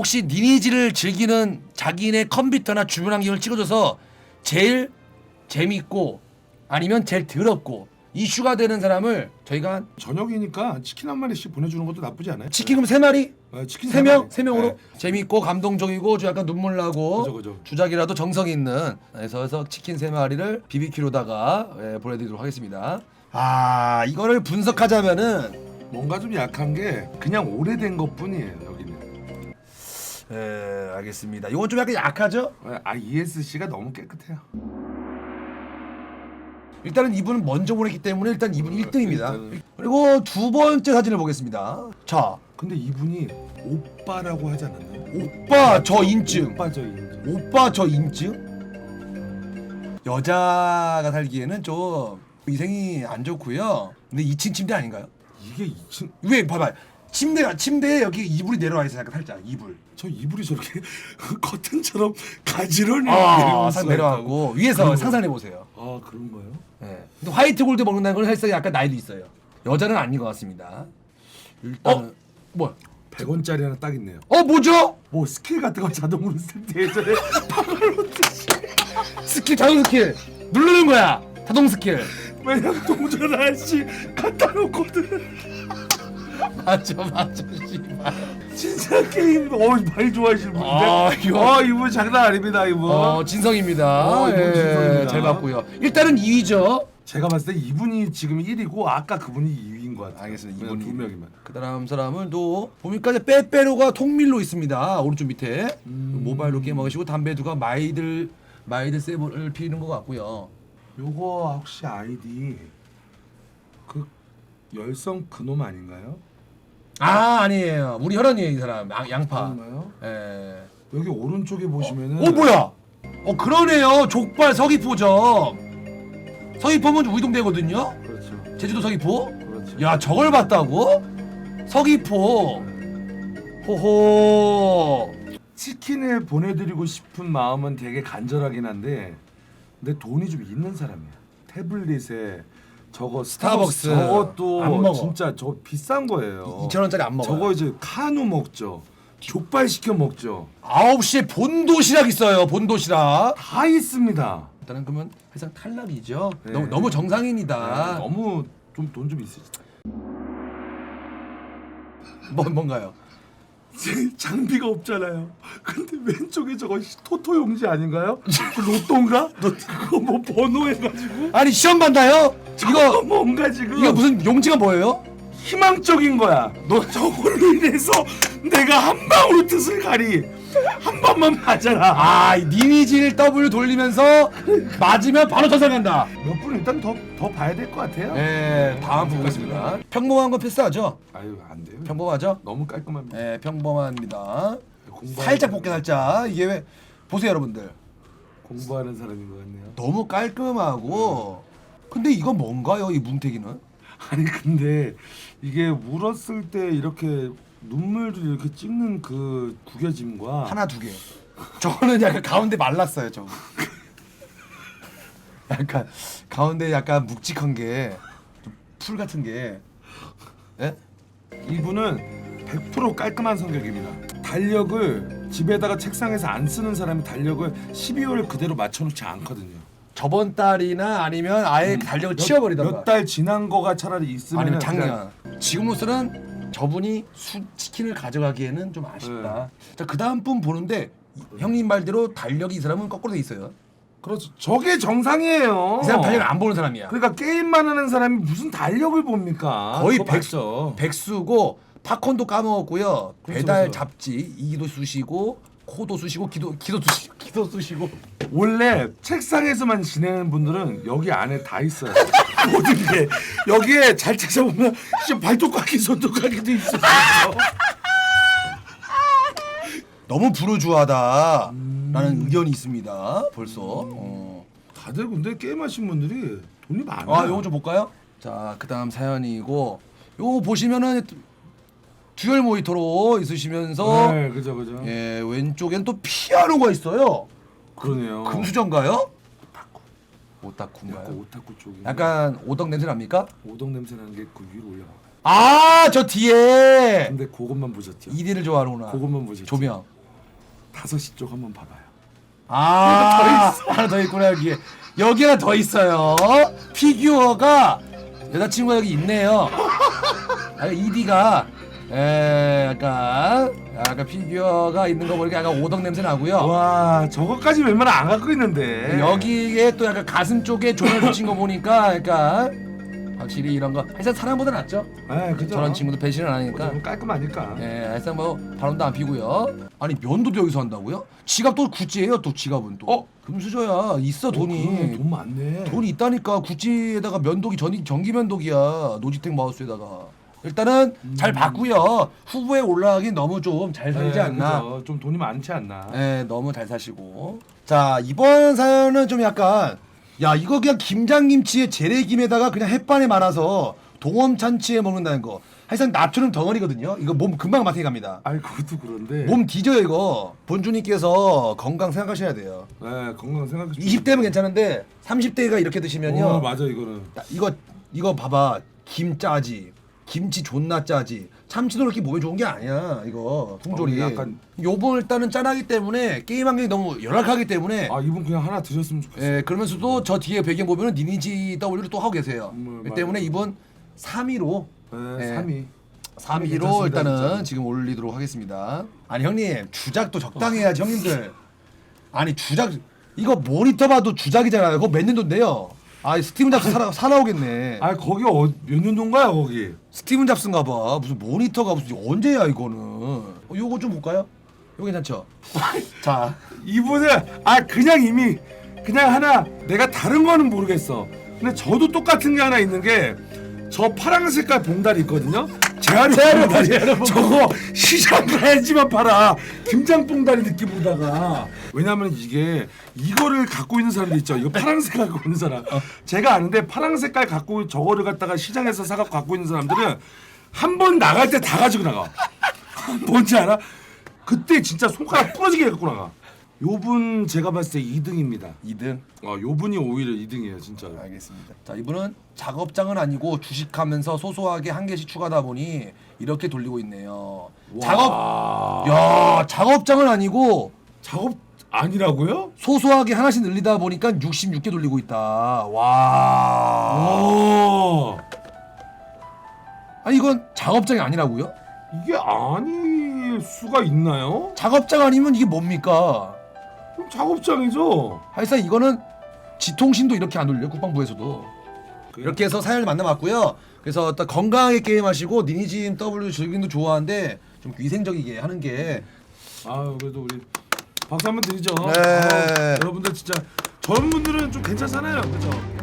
혹시 리니지를 즐기는 자기네 컴퓨터나 주변 환경을 찍어줘서 제일 재밌고 아니면 제일 더럽고 이슈가 되는 사람을 저희가 저녁이니까 치킨 한 마리씩 보내주는 것도 나쁘지 않아요. 치킨 그럼 세 마리 네, 치킨 세 명 마리. 세 명으로 네. 재밌고 감동적이고 좀 약간 눈물 나고 그죠, 그죠. 주작이라도 정성 있는 그래서 그래서 치킨 세 마리를 BBQ로다가 예, 보내드리도록 하겠습니다. 아 이거를 분석하자면은 뭔가 좀 약한 게 그냥 오래된 것뿐이에요. 여기는. 예 알겠습니다. 이건 좀 약간 약하죠? 아 ESC가 너무 깨끗해요. 일단은 이분은 먼저 보냈기 때문에 일단 이분 1등입니다. 일단은. 그리고 두 번째 사진을 보겠습니다. 자 근데 이분이 오빠라고 하지 않았나요? 오빠 저 인증 오빠 저 인증. 오빠 저 인증 여자가 살기에는 좀 위생이 안 좋고요. 근데 2층 침대 아닌가요? 이게 2층 왜 봐봐 침대가 침대에 여기 이불이 내려와 있어 약간 살짝 이불 저 이불이 저렇게 커튼처럼 가지런히 아상 수가 내려가고 위에서 그런 거. 상상해 보세요. 아 그런가요? 예. 근데 화이트 골드 먹는다는 건 사실상 약간 나이도 있어요. 여자는 아닌 것 같습니다. 일단 은 뭐야? 100원짜리 하나 딱 있네요. 어 뭐죠? 뭐 스킬 같은 거 자동으로 쓸때 예전에 스킬 자동 스킬 누르는 거야. 자동 스킬. 왜냐면 동전 아저씨 갖다 놓거든. 맞죠 맞죠 씨발. 진짜 게임 어 많이 좋아하시는 분인데. 아, 이거- 아 이분 장난 아닙니다 이분. 어 진성입니다. 어, 이분 예, 진성입니다. 잘 봤고요. 일단은 2위죠. 제가 봤을 때 이분이 지금 1위고 아까 그분이 2위인 것 같아요. 알겠습니다. 그냥 이분이. 두 명이면. 그 다음 사람은 또 보니까 이제 빼빼로가 통밀로 있습니다. 오른쪽 밑에 음. 모바일로 게임 하시고 담배 두가 마이들 마이들 세븐을 피우는 것 같고요. 요거 혹시 아이디 그 열성 그놈 아닌가요? 아 아니에요. 우리 혈연이에요 이 사람 양, 양파. 그런가요? 예. 여기 오른쪽에 보시면은 어 뭐야? 어 그러네요. 족발 서귀포점. 서귀포면 우이동대거든요. 그렇죠. 제주도 서귀포. 그렇죠. 야 저걸 봤다고? 서귀포. 호호. 치킨을 보내드리고 싶은 마음은 되게 간절하긴 한데 근데 돈이 좀 있는 사람이야. 태블릿에 저거 스타벅스. 저것도 안 먹어. 진짜 저거 비싼 거예요. 2천 원짜리 안 먹어. 저거 이제 카누 먹죠. 족발 시켜 먹죠. 9시에 본도시락 있어요. 본도시락. 다 있습니다. 일단은 그러면 해상 탈락이죠. 네. 너무 너무 정상인이다. 너무 좀 돈 좀 있으시. 뭐 뭔가요? 장비가 없잖아요. 근데 왼쪽에 저거 토토 용지 아닌가요? 그 로또인가? 그거 뭐 번호 해가지고 아니 시험 봤나요? 이거 뭔가 지금 이거 무슨 용지가 뭐예요? 희망적인 거야. 너 저걸로 인해서 내가 한 방으로 뜻을 가리. 한 번만 맞아라. 아, 이 리니지를 W 돌리면서 맞으면 바로 전살간다. 몇 분 일단 더 더 봐야 될 것 같아요. 네, 다음 보겠습니다. 평범한 거 패스하죠? 아유 안 돼요. 평범하죠? 너무 깔끔합니다. 네, 평범합니다. 공부하는 살짝 볼게 살짝. 이게 왜 보세요, 여러분들. 공부하는 사람인 것 같네요. 너무 깔끔하고. 근데 이건 뭔가요, 이 뭉태기는? 아니 근데 이게 울었을 때 이렇게 눈물을 이렇게 찍는 그 구겨짐과 하나 두 개. 저거는 약간 가운데 말랐어요, 저거. 약간 가운데 약간 묵직한 게 풀 같은 게. 예? 이분은 100% 깔끔한 성격입니다. 달력을 집에다가 책상에서 안 쓰는 사람이 달력을 12월 그대로 맞춰놓지 않거든요. 저번 달이나 아니면 아예 달력을 치워버리던가. 몇 달 지난 거가 차라리 있으면 아니면 작년. 지금으로서는 저분이 수 치킨을 가져가기에는 좀 아쉽다. 자, 그 다음 분 보는데 이- 형님 말대로 달력이 이 사람은 거꾸로 돼 있어요. 그렇죠. 저게 정상이에요. 이 사람 달력을 안 보는 사람이야. 그러니까 게임만 하는 사람이 무슨 달력을 봅니까? 거의 그거 백수, 맞죠. 백수고 팝콘도 까먹었고요. 그렇죠, 배달 그렇죠. 잡지 이기도 쑤시고 코도 쑤시고 기도 기도 쑤시고 기도 쑤시고. 원래 책상에서만 지내는 분들은 여기 안에 다 있어요. 모든 게 여기에 잘 찾아보면 진짜 발톱깎이 손톱깎이도 있어요. 너무 부르주아다라는 의견이 있습니다. 벌써. 어. 다들 근데 게임하신 분들이 돈이 많아요. 아, 요거 좀 볼까요? 자, 그다음 사연이고 요거 보시면은 듀얼 모니터로 있으시면서 네, 그죠, 그죠. 예, 왼쪽엔 또 피아노가 있어요. 그러네요. 금수저인가요? 약간 오타쿠인가요? 오타쿠 쪽이. 약간 오덕 냄새 납니까? 오동 냄새 나는 게 그 위로 올라가. 아, 저 뒤에 근데 그것만 보셨죠? 2D를 좋아하는구나. 그것만 보셨죠? 조명. 다섯 시쪽 한번 봐봐요. 아, 하나 더 있구나 여기. 여기 하나 더 있어요. 피규어가 여자친구가 여기 있네요. 아, 2D가 에, 약간 약간 피규어가 있는 거 보니까 약간 오덕 냄새 나고요. 와 저거까지 웬만하면 안 갖고 있는데 여기에 또 약간 가슴 쪽에 조명 붙인 거 보니까 약간 확실히 이런 거 하여튼 사람보다 낫죠. 네 그죠 저런 친구도 배신을 안 하니까. 좀 깔끔하니까 예, 하여튼 뭐 바람도 안 피고요. 아니 면도도 여기서 한다고요? 지갑 또 구찌예요. 또 지갑은 또. 어? 금수저야. 있어 돈이. 그러네, 돈 많네 돈이 있다니까 구찌에다가 면도기 전기 전기 면도기야. 노지텍 마우스에다가. 일단은 잘 봤고요. 후보에 올라가긴 너무 좀 잘 살지 네, 않나. 그죠. 좀 돈이 많지 않나 네, 너무 잘 사시고. 자, 이번 사연은 좀 약간 야, 이거 그냥 김장김치에 재래김에다가 그냥 햇반에 말아서 동원 찬치에 먹는다는 거. 하여튼 나트륨 덩어리거든요. 이거 몸 금방 마탱이 갑니다. 아이 그것도 그런데 몸 뒤져요, 이거. 본주님께서 건강 생각하셔야 돼요. 네 건강 생각해 20대면 괜찮은데 30대가 이렇게 드시면요. 어 맞아 이거는 딱 이거 이거 봐봐. 김 짜지. 김치 존나 짜지. 참치도 그렇게 몸에 좋은 게 아니야. 이거 통조리. 어, 약간- 요번 일단은 짠하기 때문에 게임 환경이 너무 열악하기 때문에 아 이분 그냥 하나 드셨으면 좋겠어 예, 그러면서도 저 뒤에 배경 보면은 니니지 W를 또 하고 계세요. 음, 그 맞아요. 때문에 이번 3위로 네 예. 3위 3위로 괜찮습니다, 일단은 진짜. 지금 올리도록 하겠습니다. 아니 형님 주작도 적당히 해야지 형님들. 아니 주작 이거 모니터 봐도 주작이잖아요. 그거 몇 년도인데요? 아 스티븐 잡스 사, 사 나오겠네. 아 거기 어, 몇 년도인가요 거기 스티븐 잡스인가 봐. 무슨 모니터가 무슨 언제야 이거는. 어, 요거 좀 볼까요? 요거 괜찮죠? 자, 이분은 아 그냥 이미 그냥 하나 내가 다른 거는 모르겠어. 근데 저도 똑같은 게 하나 있는 게 저 파란 색깔 봉다리 있거든요. 재활용 재활용 봉다리. 저거 시장 가야지만 팔아. 김장 봉다리 느낌 보다가 왜냐면 이게 이거를 갖고 있는 사람도 있죠. 이거 파란 색깔 갖고 있는 사람. 제가 아는데 파란 색깔 갖고 저거를 갖다가 시장에서 사갖고 갖고 있는 사람들은 한 번 나갈 때 다 가지고 나가. 뭔지 알아? 그때 진짜 손가락 부러지게 갖고 나가. 요분 제가 봤을 때 2등입니다. 2등. 어, 요분이 오히려 2등이에요, 진짜. 알겠습니다. 자 이분은 작업장은 아니고 주식하면서 소소하게 한 개씩 추가다 보니 이렇게 돌리고 있네요. 작업 야 작업장은 아니고 작업 아니라고요? 소소하게 하나씩 늘리다 보니까 66개 돌리고 있다. 와. 오. 아니 이건 작업장이 아니라고요? 이게 아닐 수가 있나요? 작업장 아니면 이게 뭡니까? 작업장이죠. 하여튼 이거는 지통신도 이렇게 안 돌려 국방부에서도 이렇게 해서 사연을 만나봤고요. 그래서 또 건강하게 게임하시고 니니진 W 즐기는 도 좋아하는데 좀 위생적이게 하는 게 아, 그래도 우리 박수 한번 드리죠. 네. 아, 여러분들 진짜 저런 분들은 좀 괜찮잖아요, 그렇죠?